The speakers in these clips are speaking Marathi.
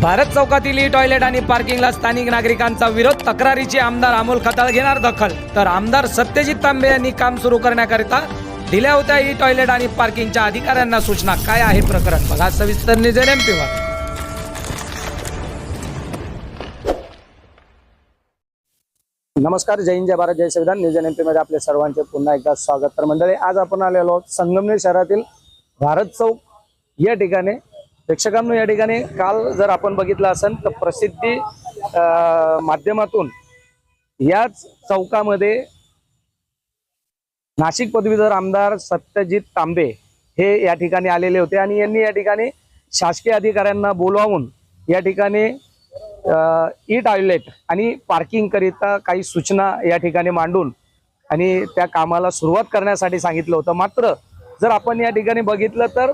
भारत चौकातील ई टॉयलेट आणि पार्किंगला स्थानिक नागरिकांचा विरोध. तक्रारीचे आमदार अमोल खताळ घेणार दखल. तर आमदार सत्यजित तांबे यांनी काम सुरू करण्याकरिता दिल्या होत्या ई टॉयलेट आणि पार्किंगच्या अधिकाऱ्यांना सूचना. काय आहे प्रकरण? बघा सविस्तर निजेल एमपीवर नमस्कार जय हिंद जय भारत जय संविधान. न्यूज एनमध्ये आपले सर्वांचे पुन्हा एकदा स्वागत. तर मंडळी आज आपण आलेलो आहोत संगमनेर शहरातील भारत चौक या ठिकाणी. प्रेक्षकांनो या ठिकाणी काल जर आपण बघितलं असेल तर प्रसिद्धी माध्यमातून याच चौकामध्ये नाशिक पदवीधर आमदार सत्यजित तांबे हे या ठिकाणी आलेले होते आणि यांनी या ठिकाणी शासकीय अधिकाऱ्यांना बोलावून या ठिकाणी ई टॉयलेट आणि पार्किंगकरिता काही सूचना या ठिकाणी मांडून आणि त्या कामाला सुरुवात करण्यासाठी सांगितलं होतं. मात्र जर आपण या ठिकाणी बघितलं तर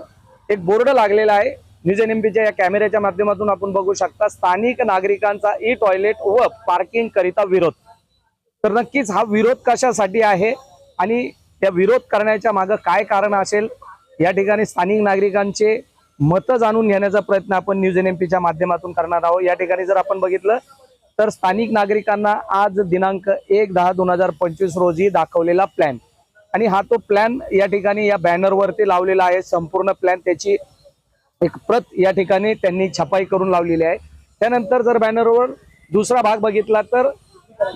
एक बोर्ड लागलेला आहे. न्यूज एन या कॅमेऱ्याच्या माध्यमातून आपण बघू शकता स्थानिक नागरिकांचा ई टॉयलेट व पार्किंग करिता विरोध. तर नक्कीच हा विरोध कशासाठी आहे आणि त्या विरोध करण्याच्या मागं काय कारण असेल? या ठिकाणी स्थानिक नागरिकांचे मतं जाणून घेण्याचा प्रयत्न आपण न्यूज एन एम पीच्या माध्यमातून करणार आहोत. या ठिकाणी जर आपण बघितलं तर स्थानिक नागरिकांना आज दिनांक एक दहा दोन हजार पंचवीस रोजी दाखवलेला प्लॅन आणि हा तो प्लॅन या ठिकाणी या बॅनरवरती लावलेला आहे. संपूर्ण प्लॅन त्याची एक प्रत या ठिकाणी त्यांनी छपाई करून लावलेली आहे. त्यानंतर जर बॅनरवर दुसरा भाग बघितला तर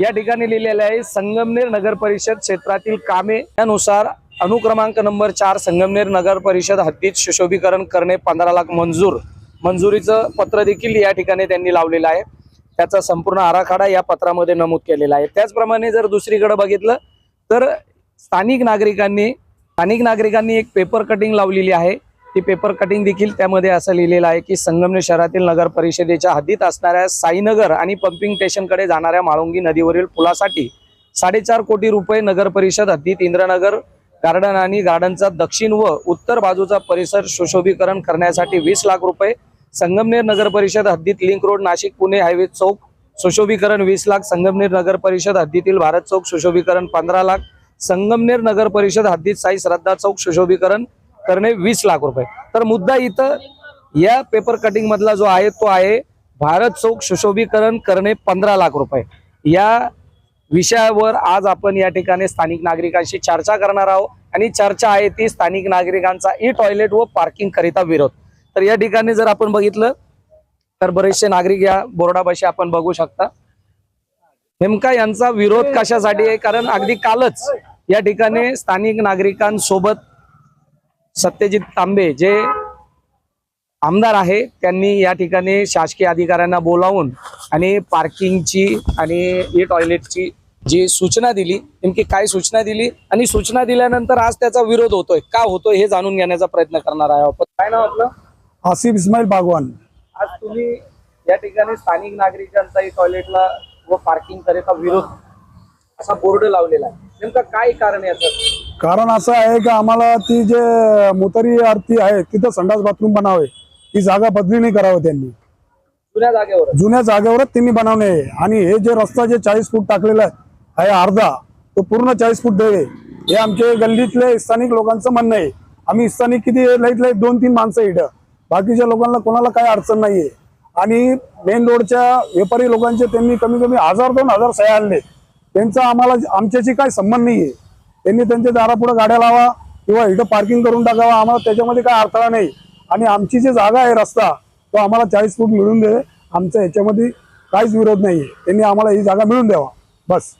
या ठिकाणी लिहिलेला आहे संगमनेर नगर परिषद क्षेत्रातील कामे त्यानुसार अनुक्रमांक नंबर चार संगमनेर नगर परिषद हद्दीत सुशोभीकरण करणे पंधरा लाख मंजूर. मंजुरीचं पत्र देखील या ठिकाणी त्यांनी लावलेलं आहे. त्याचा संपूर्ण आराखडा या पत्रामध्ये नमूद केलेला आहे. त्याचप्रमाणे जर दुसरीकडे बघितलं तर स्थानिक नागरिकांनी स्थानिक नागरिकांनी एक पेपर कटिंग लावलेली आहे. ती पेपर कटिंग देखील त्यामध्ये असं लिहिलेलं आहे की संगमनेर शहरातील नगर परिषदेच्या हद्दीत असणाऱ्या साईनगर आणि पंपिंग स्टेशनकडे जाणाऱ्या माळुंगी नदीवरील पुलासाठी साडेचार कोटी रुपये नगर परिषद हद्दीत इंद्रनगर गार्डन आणि गार्डनचा दक्षिण व उत्तर बाजूचा परिसर सुशोभीकरण करण्यासाठी वीस लाख रुपये संगमनेर नगर परिषद हद्दीत link road Nashik Pune highway चौक सुशोभीकरण वीस लाख संगमनेर नगर परिषद हद्दीतील भारत चौक सुशोभीकरण पंधरा लाख संगमनेर नगर परिषद हद्दीत साई श्रद्धा चौक सुशोभीकरण करणे वीस लाख रुपये. तर मुद्दा इथं या पेपर कटिंग मधला जो आहे तो आहे भारत चौक सुशोभीकरण करणे पंधरा लाख रुपये. या विषयावर आज आपण या ठिकाणी स्थानिक नागरिकांशी चर्चा करणार आहोत आणि चर्चा आहे ती स्थानिक नागरिकांचा ई टॉयलेट व पार्किंग करिता विरोध. तर या ठिकाणी जर आपण बघितलं तर बरेचसे नागरिक या बोर्डापाशी आपण बघू शकता. नेमका यांचा विरोध कशासाठी आहे? कारण अगदी कालच या ठिकाणी स्थानिक नागरिकांसोबत सत्यजित तांबे जे आमदार आहे त्यांनी या ठिकाणी शासकीय अधिकाऱ्यांना बोलावून आणि पार्किंगची आणि ई टॉयलेटची जी सूचना दिली नेमकी काय सूचना दिली आणि सूचना दिल्यानंतर आज त्याचा विरोध होतोय का होतोय हे जाणून घेण्याचा प्रयत्न करणार आहे आपण. काय नाव आपलं? आसिफ इस्माईल बागवान. आज तुम्ही या ठिकाणी स्थानिक नागरिकांचा टॉयलेटला व पार्किंग करिता विरोध असा बोर्ड लावलेला आहे. नेमकं काय कारण याचं? कारण असं आहे की आम्हाला ती जे मुतारी आरती आहे तिथं संडास बाथरूम बनावे. ती जागा बदली नाही करावं त्यांनी. जुन्या जागेवर. जुन्या जागेवरच त्यांनी बनवणे आहे. आणि हे जे रस्ता जे चाळीस फूट टाकलेला आहे अर्धा तो पूर्ण चाळीस फूट द्यावे हे आमचे गल्लीतले स्थानिक लोकांचं म्हणणं आहे. आम्ही स्थानिक किती लईत लईत दोन तीन माणसं इथं. बाकीच्या लोकांना कोणाला काही अडचण नाहीये. आणि मेन रोडच्या व्यापारी लोकांचे त्यांनी कमी कमी हजार दोन हजार सह्या आणले त्यांचा आम्हाला आमच्याशी काही संबंध नाहीये. त्यांनी त्यांच्या दारापुढे गाड्या लावा किंवा इथं पार्किंग करून टाकावा. आम्हाला त्याच्यामध्ये काय अडथळा नाही. आणि आमची जी जागा आहे रस्ता तो आम्हाला चाळीस फूट मिळून दे. आमच्या ह्याच्यामध्ये काहीच विरोध नाहीये त्यांनी आम्हाला ही जागा मिळून द्यावा. बस.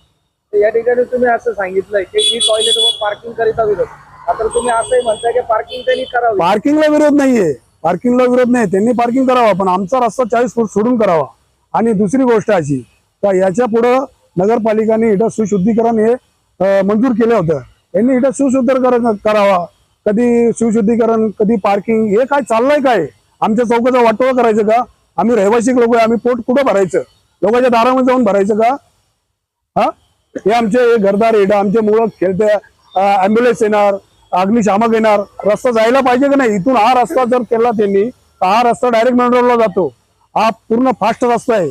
या ठिकाणी तुम्ही असं सांगितलंय की ई टॉयलेट व पार्किंग करिता विरोध आता तुम्ही असंही म्हणताय की पार्किंग त्यांनी करावी. पार्किंगला विरोध नाहीये. पार्किंगला विरोध नाही. त्यांनी पार्किंग करावा. पण आमचा रस्ता चाळीस फूट सोडून करावा. आणि दुसरी गोष्ट अशी तर याच्या पुढं नगरपालिकाने इथं सुशुद्धीकरण हे मंजूर केलं होतं यांनी इथं सुशुद्धीकरण करावा कधी सुशुद्धीकरण कधी पार्किंग हे काय चाललंय काय? आमच्या चौकाचा वाटोळा करायचं का? आम्ही रहिवासी लोक आहे आम्ही पोट कुठं भरायचं? लोकांच्या दारामध्ये जाऊन भरायचं का? हा? हे आमचे घरदार येणं आमचे मुलं खेळते ऍम्ब्युलन्स येणार अग्निशामक येणार. रस्ता जायला पाहिजे की नाही? इथून हा रस्ता जर केला त्यांनी तर हा रस्ता डायरेक्ट मेन रोडला जातो. हा पूर्ण फास्ट रस्ता आहे.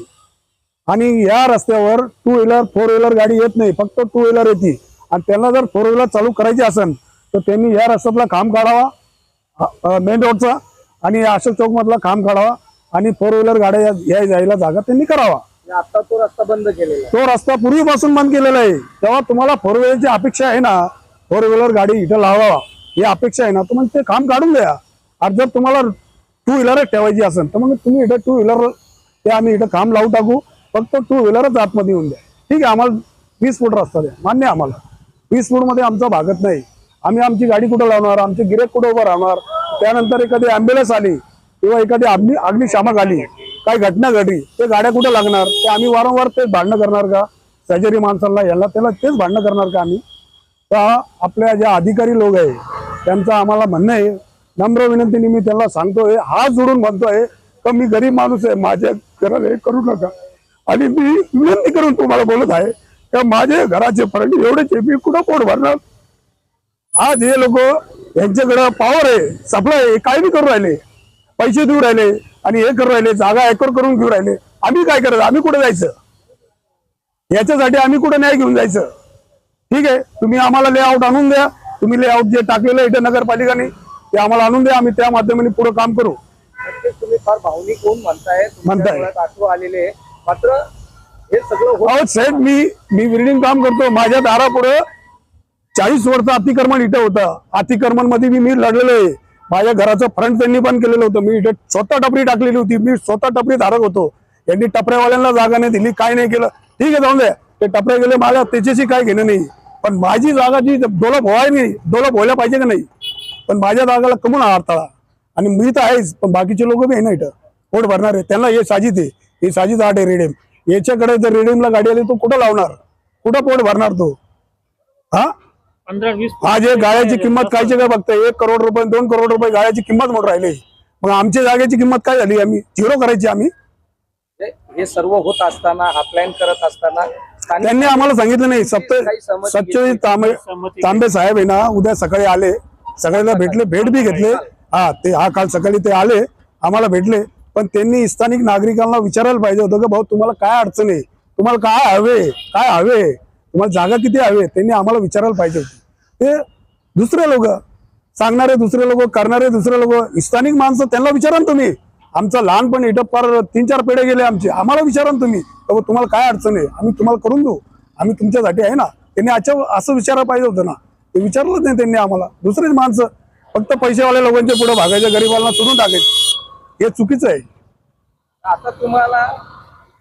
आणि या रस्त्यावर टू व्हीलर फोर व्हीलर गाडी येत नाही फक्त टू व्हीलर येते. आणि त्यांना जर फोर व्हीलर चालू करायची असेल तर त्यांनी या रस्त्यातला खांब काढावा मेन रोडचा आणि अशोक चौक मधला खांब काढावा आणि फोर व्हीलर गाड्या या- जायला जागा त्यांनी करावा. आता तो रस्ता बंद केलेला तो रस्ता पूर्वीपासून बंद केलेला आहे. तेव्हा तुम्हाला फोर व्हीलरची अपेक्षा आहे ना फोर व्हीलर गाडी इथं लावावा. ही अपेक्षा आहे ना तर मग ते काम काढून द्या. आणि जर तुम्हाला टू व्हीलरच ठेवायची असेल तर मग तुम्ही इथं टू व्हीलर ते आम्ही इथं काम लावून टाकू. फक्त टू व्हीलरच आतमध्ये येऊन द्या. ठीक आहे आम्हाला वीस फूट रस्ता द्या. मान्य आम्हाला. वीस फूटमध्ये आमचा भागत नाही. आम्ही आमची गाडी कुठं लावणार आमचे गिरेक कुठं उभं राहणार? त्यानंतर एखादी ॲम्ब्युलन्स आली किंवा एखादी अग्नि अग्निशामक आली काही घटना घडली ते गाड्या कुठे लागणार? ते आम्ही वारंवार तेच भांडणं करणार का? सजेरी माणसाला याला त्याला तेच भांडणं करणार का आम्ही? तर आपल्या ज्या अधिकारी लोक आहे त्यांचं आम्हाला म्हणणं आहे नम्र विनंतीने मी त्यांना सांगतोय हात जोडून म्हणतोय का मी गरीब माणूस आहे माझ्या घराला हे करू नका. आणि मी विनंती करून तुम्हाला बोलत आहे का माझे घराचे फरक एवढेच मी कुठं पोट भरणार? आज हे लोक यांच्याकडं पॉवर आहे सप्लाय आहे काय बी करू राहिले पैसे देऊ राहिले आणि हे करू राहिले जागा एकर करून घेऊ राहिले आम्ही काय करायचं? आम्ही कुठे जायचं? याच्यासाठी आम्ही कुठे न्याय घेऊन जायचं? ठीक आहे तुम्ही आम्हाला लेआउट आणून द्या तुम्ही लेआउट जे टाकलेलं आहे इथं नगरपालिकाने ते आम्हाला आणून द्या आम्ही त्या माध्यमाने पुढे काम करू. तुम्ही फार भावनिक होऊन म्हणताय म्हणताय. आलेले आहे. मात्र हे सगळं साहेब मी मी बिल्डिंग काम करतो माझ्या दारापुढे चाळीस वर्ष अतिक्रमण इथं होतं. अतिक्रमणमध्ये मी मी लढलेलो आहे. माझ्या घराचं फ्रंट त्यांनी बंद केलेलं होतं. मी इथं स्वतः टपरी टाकलेली होती. मी स्वतः टपरी धारक होतो. यांनी टपऱ्यावाल्यांना जागा नाही दिली काय नाही केलं. ठीक आहे जाऊन द्या. ते टपऱ्या गेले मला त्याच्याशी काय घेणं नाही. पण माझी जागा जी डोलप व्हाय नाही डोलप व्हायला पाहिजे का नाही? पण माझ्या जागाला कमून अडथळा आणि मी तर आहेच पण बाकीचे लोक बी आहे ना इथं. पोट भरणार आहे त्यांना हे साजित आहे. हे साजित आठ आहे रेडेम याच्याकडे जर रेडेमला गाडी आली तो कुठं लावणार? कुठं पोट भरणार तो? हा? पंधरा वीस आज हे गाड्याची किंमत कायची काय बघताय? एक करोड रुपये दोन करोड रुपये गाड्याची किंमत मोठ राहिली. मग आमच्या जागेची किंमत काय झाली? आम्ही झिरो करायची आम्ही? हे- सर्व होत असताना हा प्लॅन करत असताना त्यांनी आम्हाला सांगितलं नाही. सप्त सत्यजित तांबे तांबे साहेब आहे ना उद्या सकाळी आले. सगळ्याला भेटले भेट बी घेतले. हा ते हा काल सकाळी ते आले. आम्हाला भेटले. पण त्यांनी स्थानिक नागरिकांना विचारायला पाहिजे होतं की भाऊ तुम्हाला काय अडचण आहे? तुम्हाला काय हवे? काय हवे? तुम्हाला जागा किती हवे? त्यांनी आम्हाला विचारायला पाहिजे होती. ते दुसरे लोक सांगणारे दुसरे लोक करणारे दुसरे लोक स्थानिक माणसं त्यांना विचारा तुम्ही. आमचं लहानपण इथं फार तीन चार पेढे गेले आमचे. आम्हाला विचारा तुम्ही. तुम्हाला काय अडचण आहे? आम्ही तुम्हाला करून देऊ. आम्ही तुमच्यासाठी आहे ना. त्यांनी अच्छा असं विचारायला पाहिजे होतं ना. ते विचारलंच नाही त्यांनी आम्हाला. दुसरेच माणसं फक्त पैसेवाल्या लोकांच्या पुढे भागायच्या गरीबांना सोडून टाकायचे. हे चुकीचं आहे. आता तुम्हाला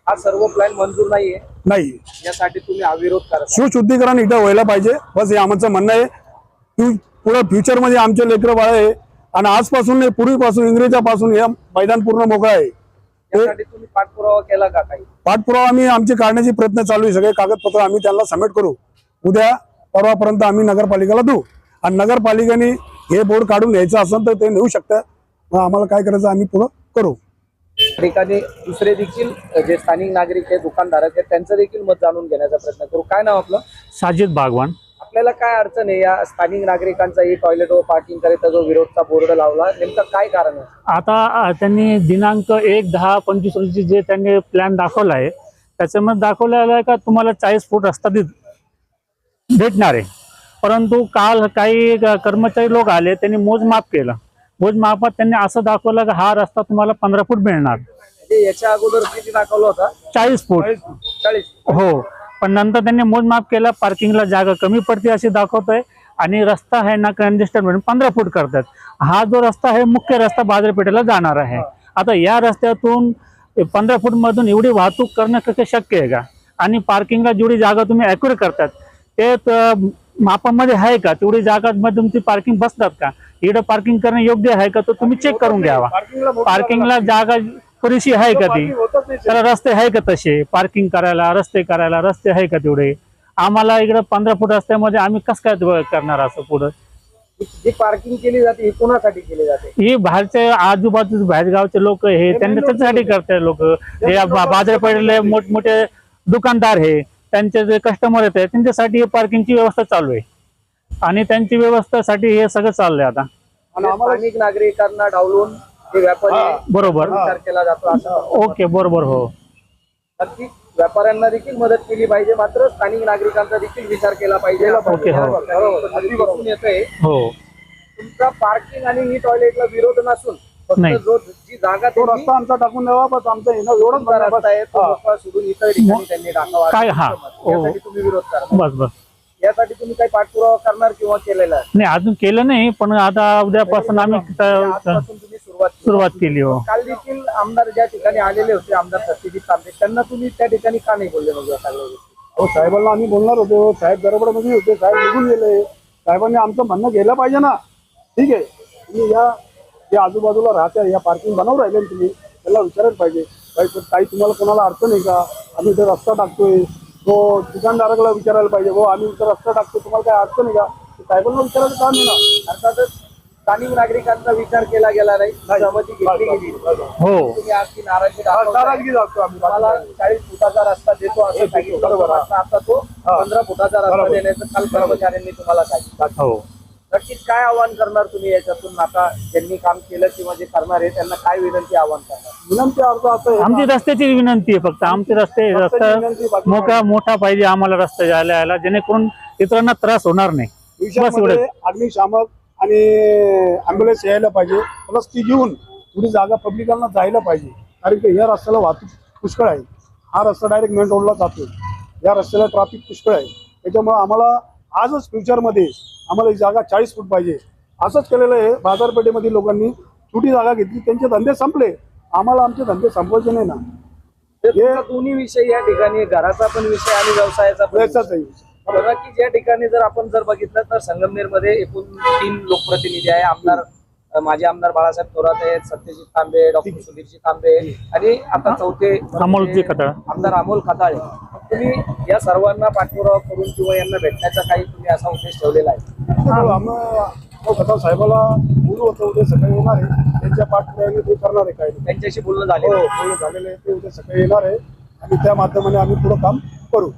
हा सर्व प्लॅन मंजूर नाहीये. नाही. यासाठी तुम्ही हा विरोध करता शिवशुद्धीकरण इथं व्हायला पाहिजे. बस हे आमचं म्हणणं आहे. की पुढं फ्युचरमध्ये आमचे लेकरं बाळ आहे. आणि आजपासून नाही पूर्वीपासून इंग्रजापासून हे मैदान पूर्ण मोकळं आहे. यासाठी तुम्ही पाठपुरावा केला का काही? पाठपुरावा आम्ही आमचे काढण्याचे प्रयत्न चालू आहे. सगळे कागदपत्र आम्ही त्यांना सबमिट करू. उद्या परवापर्यंत आम्ही नगरपालिकेला देऊ. आणि नगरपालिकेने हे बोर्ड काढून घ्यायचं असेल तर ते नेऊ शकतं. मग आम्हाला काय करायचं आम्ही पुढं करू. ठिकाणी दुसरे देखील जे स्थानिक नागरिक आहेत दुकानधारक आहेत त्यांचं देखील मत जाणून घेण्याचा प्रयत्न करू. काय नाव आपलं? साजिद बागवान. आपल्याला काय अडचण आहे? या स्थानिक नागरिकांचा ही टॉयलेट व पार्किंग करिता जो विरोधचा बोर्ड लावला नेमकं काय कारण आहे? आता त्यांनी दिनांक एक दहा पंचवीस रोजी जे त्यांनी प्लॅन दाखवला आहे त्याच्यामध्ये दाखवलेलं आहे का तुम्हाला चाळीस फूट रस्ता दे भेटणार आहे. परंतु काल काही कर्मचारी लोक आले त्यांनी मोजमाप केलं. मोजमापात त्यांनी असं दाखवलं की हा रस्ता तुम्हाला पंधरा फूट मिळणार. म्हणजे याच्या अगोदर किती दाखवलं होता? चाळीस फूट. चाळीस हो. पण नंतर त्यांनी मोजमाप केलं पार्किंगला जागा कमी पडते अशी दाखवतोय आणि रस्ता आहे ना कंजेस्टेड म्हणून पंधरा फूट करतात. हा जो रस्ता आहे मुख्य रस्ता बाजारपेठेला जाणार आहे. आता या रस्त्यातून पंधरा फूट मधून एवढी वाहतूक करणं कसं शक्य आहे का? आणि पार्किंगला जेवढी जागा तुम्ही अॅक्युरेट करतात ते त- मापामध्ये आहे का? तेवढी जागा मध्ये तुमची पार्किंग बसतात का? इकडे पार्किंग करणं योग्य आहे का तो तुम्ही चेक करून घ्यावा. पार्किंगला जागा पुरेशी आहे का ती? तर रस्ते आहे का तसे? पार्किंग करायला रस्ते करायला रस्ते आहे का तेवढे? आम्हाला इकडे पंधरा फूट रस्त्यामध्ये आम्ही कसं काय करणार असं पुढं? जी पार्किंग केली जाते ही कोणासाठी केली जाते? ही बाहेरचे आजूबाजू बाहेरगावचे लोक हे त्यांना त्याच्यासाठी करतात लोक. हे बा- बाजारपेठेले मोठमोठे दुकानदार हे त्यांचे जे कस्टमर येतात त्यांच्यासाठी हे पार्किंगची व्यवस्था चालू आहे. आणि त्यांची व्यवस्थेसाठी हे सगळं चाललंय आता. आणि स्थानिक नागरिकांना डावलून हे व्यापारी बरोबर. विचार केला जातो असं ओके बरोबर हो. नक्की व्यापाऱ्यांना देखील मदत केली पाहिजे मात्र स्थानिक नागरिकांचा देखील विचार केला पाहिजे. ओके, हो. हो. तुमचा पार्किंग आणि ही टॉयलेटला विरोध नसून फक्त नाही. जो जी जागा तो रस्ता आमचा टाकून द्यावा बस आमचं येणं एवढंच रस्ता आहे तो हा. सोडून इतर ठिकाणी त्यांनी टाकावा. काय? हा. हो. यासाठी तुम्ही विरोध करा. बस बस. यासाठी तुम्ही काही पाठपुरावा करणार किंवा केलेला आहे? नाही अजून केलं नाही पण आता उद्यापासून आम्ही त- आजपासून तुम्ही सुरुवात केली. सुरुवात केली हो. काल देखील आमदार ज्या ठिकाणी आलेले होते आमदार सत्यजित तांबे त्यांना तुम्ही त्या ठिकाणी का नाही बोलले मग या सगळ्या गोष्टी? हो साहेबांना आम्ही बोलणार होतो. साहेब गडबडमध्ये होते साहेब निघून गेले. साहेबांनी आमचं म्हणणं गेलं पाहिजे ना. ठीक आहे. तुम्ही या जे आजूबाजूला राहत्या या पार्किंग बनवून राहिले ना तुम्ही. त्याला विचारायला पाहिजे. काही काही तुम्हाला कोणाला अडचण आहे का? आम्ही इथे रस्ता टाकतोय. तो दुकानदाराला विचारायला पाहिजे हो आम्ही इथं रस्ता टाकतोय तुम्हाला काय अडचण आहे का? साहेबांना विचारायचं काम आहे ना. अर्थातच स्थानिक नागरिकांचा विचार केला गेला नाही सहमती घेतली गेली. हो. तुम्ही आज ती नाराजी. नाराजगी दाखवतो आम्ही. तुम्हाला चाळीस फुटाचा रस्ता देतो असं सांगितलं. बरोबर, हा. आता तो पंधरा फुटाचा रस्ता. देण्याचं काल कर्मचाऱ्यांनी तुम्हाला सांगितलं. हो. नक्कीच काय आव्हान करणार तुम्ही याच्यातून? आता ज्यांनी काम केलं किंवा जे करणार आहे त्यांना काय विनंती आव्हान करणार? विनंती अर्थ असं आहे आमची रस्त्याची विनंती आहे फक्त. आमचे रस्ते रस्ता विनंती बाकी मोठा मोठा पाहिजे आम्हाला रस्ता जायला यायला. जेणेकरून इतरांना त्रास होणार नाही. बस. अग्निशामक आणि अँब्युलन्स यायला पाहिजे प्लस ती घेऊन थोडी जागा पब्लिकांना जायला पाहिजे. कारण की या रस्त्याला वाहतूक पुष्कळ आहे. हा रस्ता डायरेक्ट मेन रोडला जातो या रस्त्याला ट्रॅफिक पुष्कळ आहे. त्याच्यामुळे आम्हाला आजच फ्युचरमध्ये आम्हाला ही जागा चाळीस फूट पाहिजे. असंच केलेलं आहे. बाजारपेठेमध्ये लोकांनी छोटी जागा घेतली. त्यांचे धंदे संपले. आम्हाला आमचे धंदे संपवायचे नाही ना. तुमचा दोन्ही विषय या ठिकाणी घराचा पण विषय आणि व्यवसायाचा पण विषय. आहे बघा की या ठिकाणी जर आपण जर बघितलं तर संगमनेरमध्ये एकूण तीन लोकप्रतिनिधी आहे. आमदार माजी आमदार बाळासाहेब थोरात आहेत सत्यजित तांबे डॉक्टर सुधीरजी तांबे आणि आता चौथे खताळ. आमदार अमोल खताळे. तुम्ही या सर्वांना पाठपुरावा करून किंवा यांना भेटण्याचा काही तुम्ही असा उद्देश ठेवलेला आहे? आम्ही कथा साहेबाला बोलू होतं उद्या सकाळी येणार आहे. त्यांच्या पाठपुराव्याने ते करणार आहे काही. त्यांच्याशी बोलणं झाले हो बोलणं झालेलं आहे. ते उद्या सकाळी येणार आहे. आणि त्या माध्यमाने आम्ही पुढं काम करू.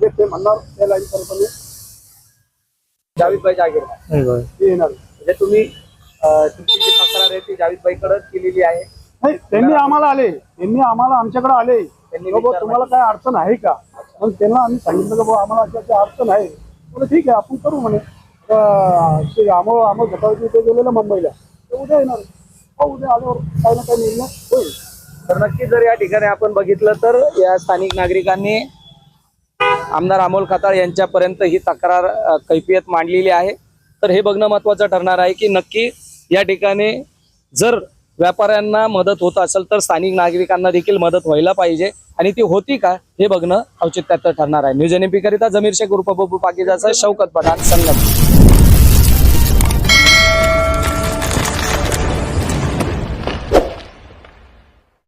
जे ते म्हणणार त्या लाईन परपणे जावेदभाई जागीर. ते येणार आहे. म्हणजे तुम्ही तुमची जी तक्रार आहे ती जावेदभाईकडे केलेली आहे. नाही त्यांनी आम्हाला आले. त्यांनी आम्हाला आमच्याकडे आले. त्यांनी बाबा विचारलं. तुम्हाला काय अडचण आहे का? मग त्यांना आम्ही सांगितलं की बाबा आम्हाला अशी अशी अडचण आहे. बोलले ठीक आहे आपण करू म्हणे. तर ते आम्हाला घटावची ते गेलेलं मुंबईला. ते उद्या येणार. हो उद्या आल्यावर काही ना काही निर्णय होईल. तर नक्की जर या ठिकाणी आपण बघितलं तर या स्थानिक नागरिकांनी आमदार अमोल खताळ यांच्यापर्यंत ही तक्रार अ, कैफियत मांडलेली आहे. तर हे बघणं महत्वाचं ठरणार आहे की नक्की या ठिकाणी जर व्यापाऱ्यांना मदत होत असेल तर स्थानिक नागरिकांना देखील मदत व्हायला पाहिजे. आणि ती होती का हे बघणं औचित्यात ठरणार आहे. न्यूज एनपी करिता जमीर शेख गुरुपबू पाकिजाचा शौकत पठाण संगम.